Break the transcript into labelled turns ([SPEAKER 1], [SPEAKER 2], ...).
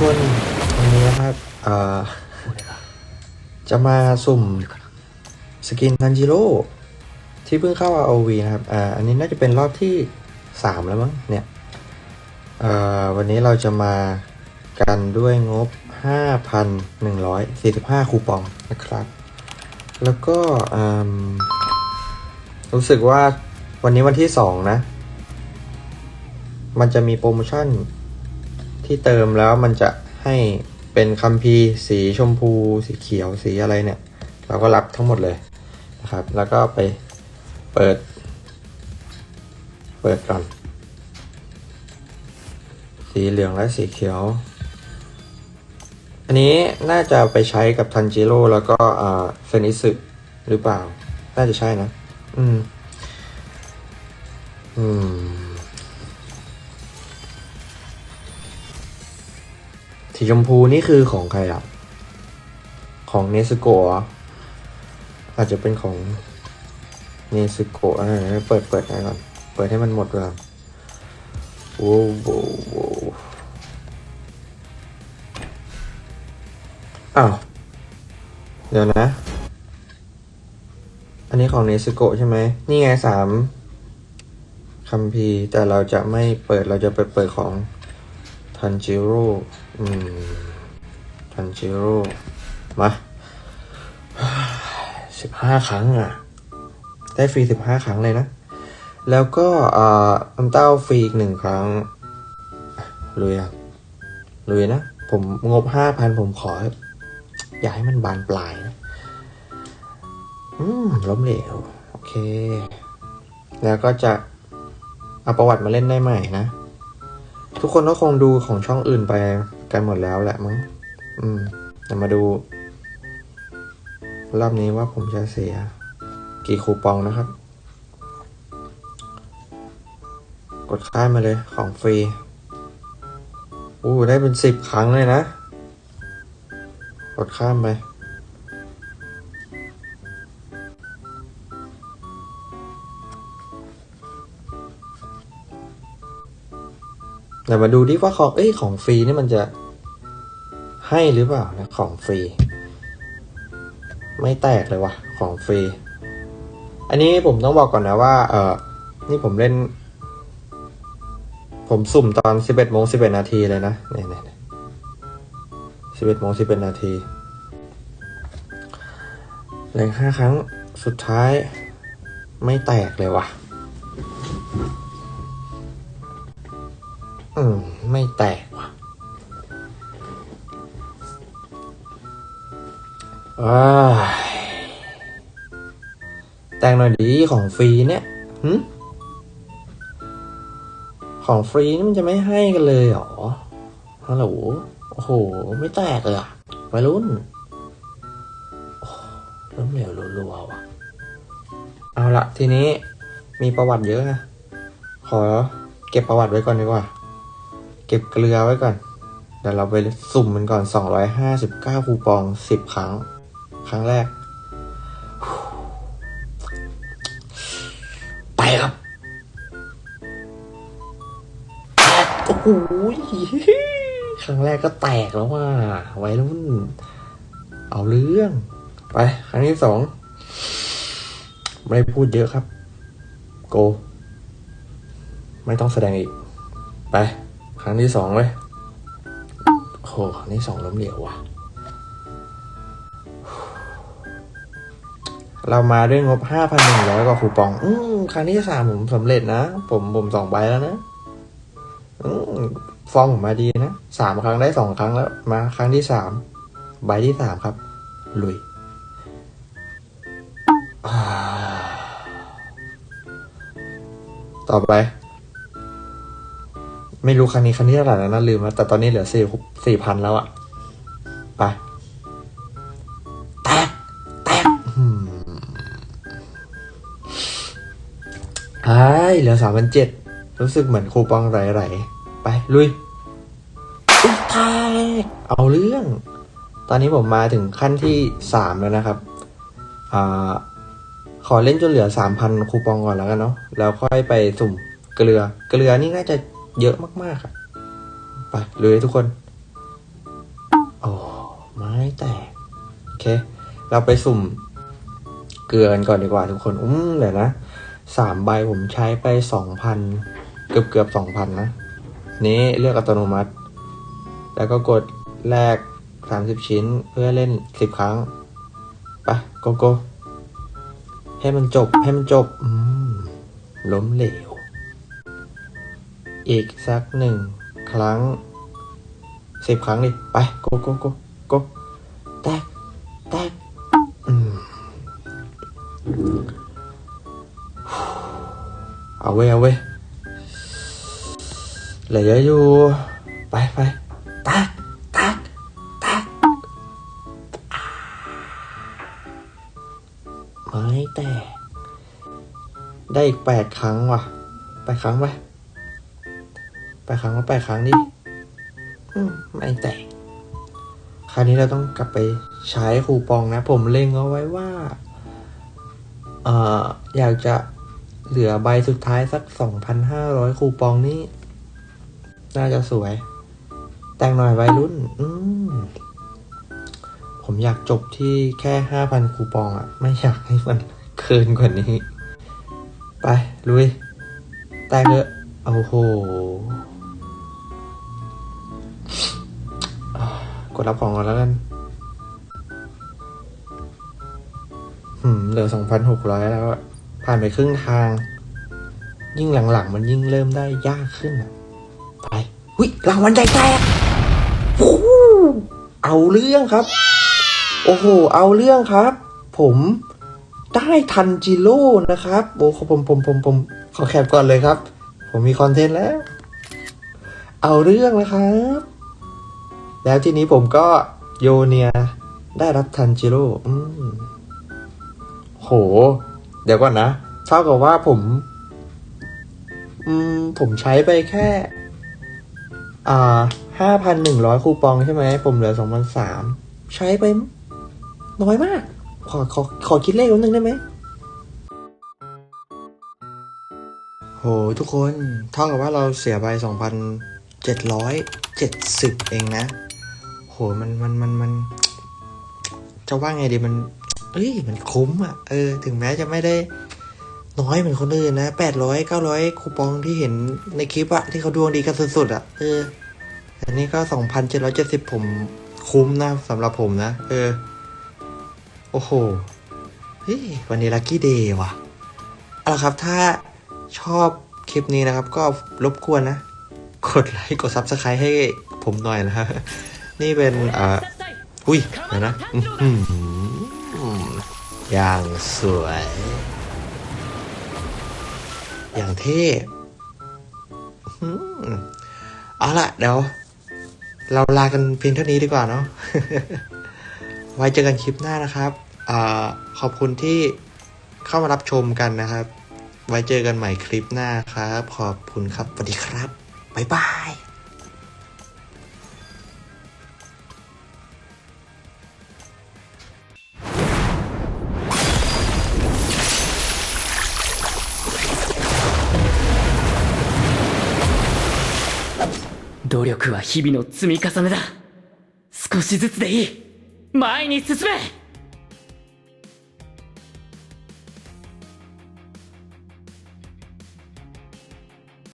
[SPEAKER 1] คนวันนี้นะครับเอ่อจะมาสุ่มสกินทันจิโร่ที่เพิ่งเข้า ROV นะครับอ่าอันนี้น่าจะเป็นรอบที่ 3 แล้วมั้งเนี่ยเอ่อวันนี้เราจะมากันด้วยงบ 5,145 คูปองนะครับ แล้วก็รู้สึกว่าวันนี้วันที่ 2 นะ มันจะมีโปรโมชั่น ที่เติมแล้วมันจะให้เป็นคัมภีร์สีชมพู สีเขียวสีอะไรเนี่ย เราก็รับทั้งหมดเลยนะครับ แล้วก็ไปเปิด เปิดก่อน สีเหลืองและสีเขียว อันนี้น่าจะไปใช้กับทันจิโร่แล้วก็เฟนิสึหรือเปล่า น่าจะใช่นะ อืม อืม สีชมพูนี่คือของใครอะ ของเนสโกะอาจจะเป็นของเนสโกะอะไรนะเปิดเปิดให้ก่อน เปิดให้มันหมดก่อนโว้โวโวอ้าว เดี๋ยวนะ อันนี้ของเนสโกะใช่ไหม นี่ไงสามคัมภีร์แต่เราจะไม่เปิดเราจะไปเปิดของทันจิโร่ อืมทันจิโร่มาสิบห้าครั้งอะ ได้ฟรีสิบห้าครั้งเลยนะ แล้วก็อ่าน้ำเต้าฟรีอีกหนึ่งครั้งลุยอะลุยนะ ผมงบห้าพันผมขอ อย่าให้มันบานปลายนะอืมล้มเหลว โอเค แล้วก็จะเอาประวัติมาเล่นได้ใหม่นะ ทุกคนก็คงดูของช่องอื่นไป กันหมดแล้วแหละมั้งอืมแต่มาดู รอบนี้ว่าผมจะเสีย กี่คูปองนะครับ กดค่ายมาเลยของฟรีอู้ได้เป็นสิบครั้งเลยนะ กดข้ามไปเดี๋ยวมาดูดิว่าของเอ้ยของฟรีนี่มันจะ ให้หรือเปล่านะของฟรี ไม่แตกเลยวะของฟรี อันนี้ผมต้องบอกก่อนนะว่า เออนี่ผมเล่น ผมสุ่มตอนสิบเอ็ดโมงสิบเอ็ดนาทีเลยนะเนี่ยเนี่ยสิบเอ็ดโมงสิบเอ็ดนาทีแรงห้าครั้งสุดท้ายไม่แตกเลยว่ะ อืม ไม่แตก แต่งหน่อยดีของฟรีเนี่ยหึของฟรีนี่มันจะไม่ให้กันเลยเหรอ ฮัลโหล โอ้โห ไม่แตกเลยอะวัยรุ่นโอ้เริ่มเหลวรัวๆว่ะ เอาละทีนี้มีประวัติเยอะนะ ขอเก็บประวัติไว้ก่อนดีกว่า เก็บเกลือไว้ก่อน เดี๋ยวเราไปสุ่มมันก่อน 259 คูปอง 10 ครั้ง ครั้งแรก ไปครับโอ้โหครั้งแรกก็แตกแล้วว่าไว้รุ่น เอาเรื่อง ไป ครั้งที่สอง ไม่พูดเยอะครับ โก ไม่ต้องแสดงอีก ไป ครั้งที่สองเลยโอ้โหครั้งที่สองล้มเหลวว่ะ เรามาด้วยงบห้าพันหนึ่งร้อยกว่าคูปอง อืมครั้งที่สามผมสำเร็จนะ ผมผมสองใบแล้วนะ อืมฟอร์มผมมาดีนะสามครั้งได้สองครั้งแล้ว มาครั้งที่สามใบที่สามครับ ลุยต่อไป ไม่รู้ครั้งนี้ครั้งที่เท่าไหร่แล้วนะลืมแล้วแต่ตอนนี้เหลือสี่สี่พันแล้วอะไป เหลือสามพันเจ็ดรู้สึกเหมือนคูปองไหลๆ ไป ลุยอุ๊ยแตกเอาเรื่อง ตอนนี้ผมมาถึงขั้นที่สามแล้วนะครับอ่าขอเล่นจนเหลือสามพันคูปองก่อนแล้วกันเนาะแล้วค่อยไปสุ่มเกลือ เกลือนี่น่าจะเยอะมากๆอะไปเลยทุกคนโอ้ไม้แตกโอเค เราไปสุ่มเกลือกันก่อนดีกว่าทุกคน อุ้มเดี๋ยวนะ สามใบผมใช้ไปสองพันเกือบเกือบสองพันนะ นี้เลือกอัตโนมัติ แล้วก็กดแลกสามสิบชิ้นเพื่อเล่นสิบครั้งไปโกโก้ให้มันจบให้มันจบล้มเหลว อีกสักหนึ่งครั้งสิบครั้งดิ ไปโกโก้โกโก้แตก เว้ยเอาเว้ยเหลือเยอะอยู่ ไปไปแตกแตกแตกไม่แตกได้อีกแปดครั้งว่ะแปดครั้งไปแปดครั้งว่าแปดครั้งดิไม่แตกคราวนี้เราต้องกลับไปใช้คูปองนะ ผมเล็งเอาไว้ว่า เอ่อ อยากจะ เหลือใบสุดท้ายสักสองพันห้าร้อยคูปองนี้ น่าจะสวย แต่งหน่อยวัยรุ่น อืมผมอยากจบที่แค่ห้าพันคูปองอะไม่อยากให้มันเกินกว่านี้ ไป ลุย แต่งเถอะโอ้โหกดรับของก่อนแล้วกันหืมเหลือสองพันหกร้อยแล้วอะ ผ่านไปครึ่งทาง ยิ่งหลังๆ มันยิ่งเริ่มได้ยากขึ้นอะไปวิรางวัลใหญ่แตกเอาเรื่องครับ โอ้โห เอาเรื่องครับ ผมได้ทันจิโร่นะครับโอ้ขอผมผมผมผมขอแคปก่อนเลยครับ ผมมีคอนเทนต์แล้ว เอาเรื่องนะครับ แล้วทีนี้ผมก็โยเนียได้รับทันจิโร่โห เดี๋ยวก่อนนะเท่ากับว่าผม อืม ผมใช้ไปแค่ อ่าห้าพันหนึ่งร้อยคูปองใช่ไหม ผมเหลือสองพันสามใช้ไป น้อยมาก ขอขอขอคิดเลขนิดนึงได้ไหมโห ทุกคนเท่ากับว่าเราเสียไปสองพันเจ็ดร้อยเจ็ดสิบเองนะ โห มันมันมันมัน จะว่าไงดีมัน เอ้ยมันคุ้มอะเออ ถึงแม้จะไม่ได้น้อยเหมือนคนอื่นนะแปดร้อยเก้าร้อยคูปองที่เห็นในคลิปอะที่เขาดวงดีกันสุดๆอะเอออันนี้ก็สองพันเจ็ดร้อยเจ็ดสิบผมคุ้มนะสำหรับผมนะ เออ โอ้โหเฮ้ยวันนี้ลัคกี้เดย์ว่ะเอาละครับถ้าชอบคลิปนี้นะครับ ก็รบกวนนะ กดไลค์กดซับสไครต์ให้ผมหน่อยนะฮะนี่เป็นอ่าอุ้ยเดี๋ยวนะอื้อหือ อย่างสวย อย่างเท่เอาละเดี๋ยวเราลากันเพียงเท่านี้ดีกว่าเนาะ ไว้เจอกันคลิปหน้านะครับอขอบคุณที่เข้ามารับชมกันนะครับ ไว้เจอกันใหม่คลิปหน้าครับ ขอบคุณครับสวัสดีครับ บ๊ายบาย
[SPEAKER 2] 努力は日々の積み重ねだ。少しずつでいい。前に進め。